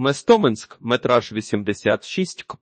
Местоменськ, метраж 86 к.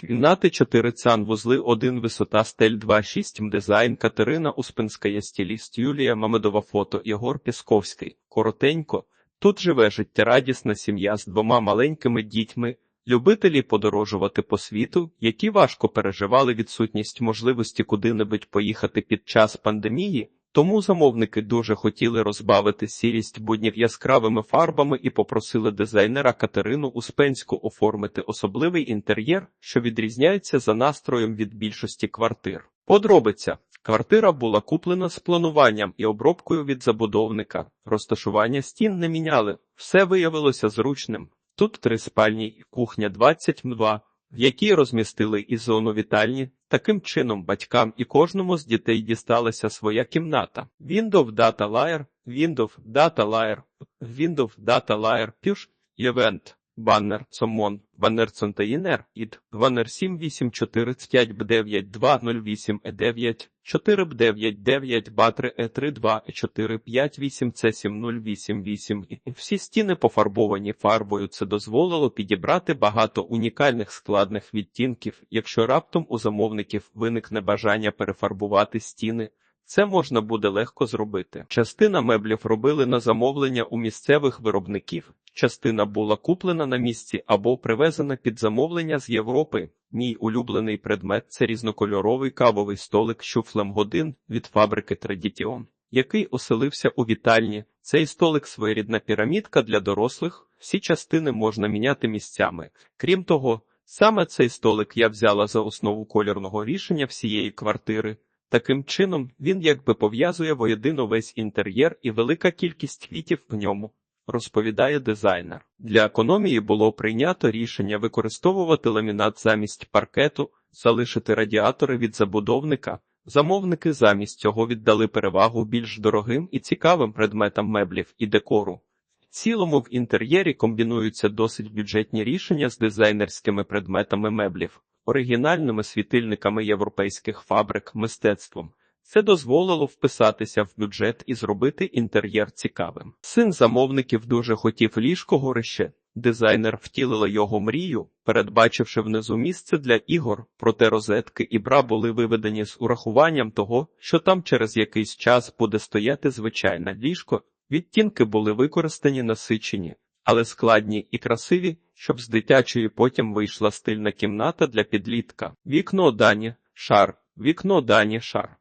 Кімнати 4 цян, вузли 1, висота стель 2, 6, м, дизайн Катерина Успенська, стиліст Юлія Мамедова, фото Єгор Пісковський. Коротенько, тут живе життєрадісна сім'я з двома маленькими дітьми, любителі подорожувати по світу, які важко переживали відсутність можливості куди-небудь поїхати під час пандемії, тому замовники дуже хотіли розбавити сірість буднів яскравими фарбами і попросили дизайнера Катерину Успенську оформити особливий інтер'єр, що відрізняється за настроєм від більшості квартир. Подробиця. Квартира була куплена з плануванням і обробкою від забудовника. Розташування стін не міняли, все виявилося зручним. Тут три спальні і кухня 22, в якій розмістили і зону вітальні. Таким чином, батькам і кожному з дітей дісталася своя кімната. Windows Data Layer, Windows Data Layer, Windows Data Layer, Push, Event, Баннер, Сомон, Баннер Контейнер, ід, Баннер 7845 B9208 E9, 4 B99 Батри E32 E458 C7088 і всі стіни пофарбовані фарбою. Це дозволило підібрати багато унікальних складних відтінків, якщо раптом у замовників виникне бажання перефарбувати стіни. Це можна буде легко зробити. Частина меблів робили на замовлення у місцевих виробників, частина була куплена на місці або привезена під замовлення з Європи. Мій улюблений предмет це різнокольоровий кавовий столик шуфлем годин від фабрики Tradition, який оселився у вітальні. Цей столик своєрідна пірамідка для дорослих, всі частини можна міняти місцями. Крім того, саме цей столик я взяла за основу кольорного рішення всієї квартири. Таким чином, він якби пов'язує воєдино весь інтер'єр і велика кількість квітів в ньому, розповідає дизайнер. Для економії було прийнято рішення використовувати ламінат замість паркету, залишити радіатори від забудовника. Замовники замість цього віддали перевагу більш дорогим і цікавим предметам меблів і декору. В цілому в інтер'єрі комбінуються досить бюджетні рішення з дизайнерськими предметами меблів оригінальними світильниками європейських фабрик мистецтвом. Це дозволило вписатися в бюджет і зробити інтер'єр цікавим. Син замовників дуже хотів ліжко горище. Дизайнер втілила його мрію, передбачивши внизу місце для ігор, проте розетки і бра були виведені з урахуванням того, що там через якийсь час буде стояти звичайне ліжко. Відтінки були використані насичені, але складні і красиві, щоб з дитячої потім вийшла стильна кімната для підлітка. Вікно дані, шар, вікно дані шар.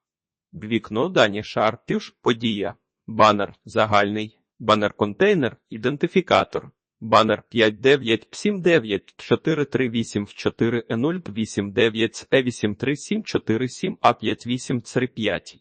Вікно дані шар, піш подія, банер загальний, банер-контейнер, ідентифікатор. Банер 5974384089E837447A5835.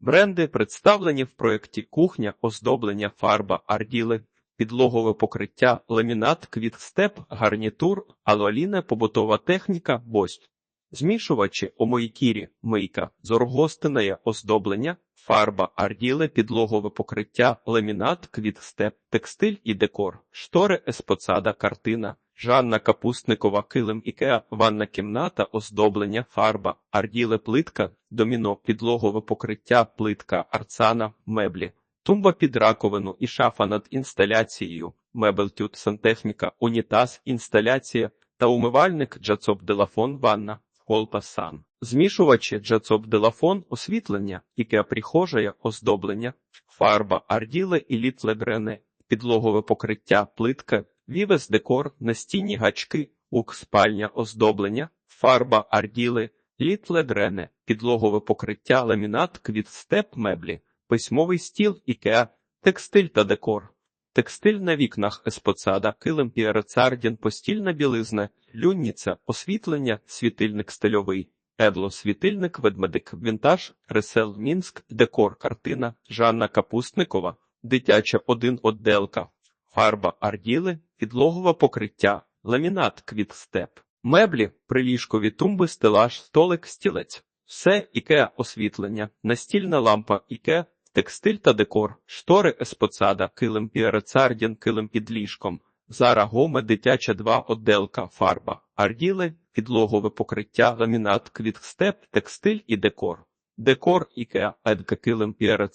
Бренди представлені в проєкті кухня, оздоблення, фарба, арділи, підлогове покриття, ламінат, квітстеп, гарнітур, алуаліна, побутова техніка, бость. Змішувачі омойкірі, мийка, зоргостине оздоблення, фарба, арділе, підлогове покриття, ламінат, квітстеп, текстиль і декор, штори, еспоцада, картина, Жанна Капустникова, килим Ікеа, ванна кімната, оздоблення, фарба, арділе, плитка, доміно, підлогове покриття, плитка, арцана, меблі. Тумба під раковину і шафа над інсталяцією, мебелтют, сантехніка, унітаз, інсталяція та умивальник джацоп делафон ванна, колпасан. Змішувачі джацоп делафон, освітлення, іке прихожая, оздоблення, фарба, арділе і літлебрене, підлогове покриття, плитка, вівес декор, настінні гачки, ук спальня, оздоблення, фарба, арділе, літледрене, підлогове покриття, ламінат, квітстеп, меблі письмовий стіл Ікеа, текстиль та декор, текстиль на вікнах еспоцада, килим піарецардін, постільна білизна, люнніця, освітлення, світильник стильовий, едло, світильник, ведмедик, вінтаж, ресел, мінськ, декор, картина, Жанна Капустникова, дитяча один отделка, фарба, арділи, підлогове покриття, ламінат, квітстеп, меблі, приліжкові тумби, стелаж, столик, стілець. Все ікеа освітлення, настільна лампа іке, текстиль та декор, штори еспоцада, килим піарецардін, килим під ліжком, зара гоме, дитяча два отделка, фарба, арділе, підлогове покриття, ламінат, квітстеп, текстиль і декор. Декор Ікеа, Едка Килим Піера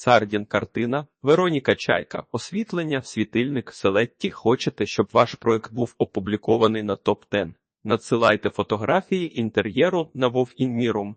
картина, Вероніка Чайка, освітлення, світильник, селетті. Хочете, щоб ваш проект був опублікований на топ 10 Надсилайте фотографії інтер'єру на Вов Інмірум.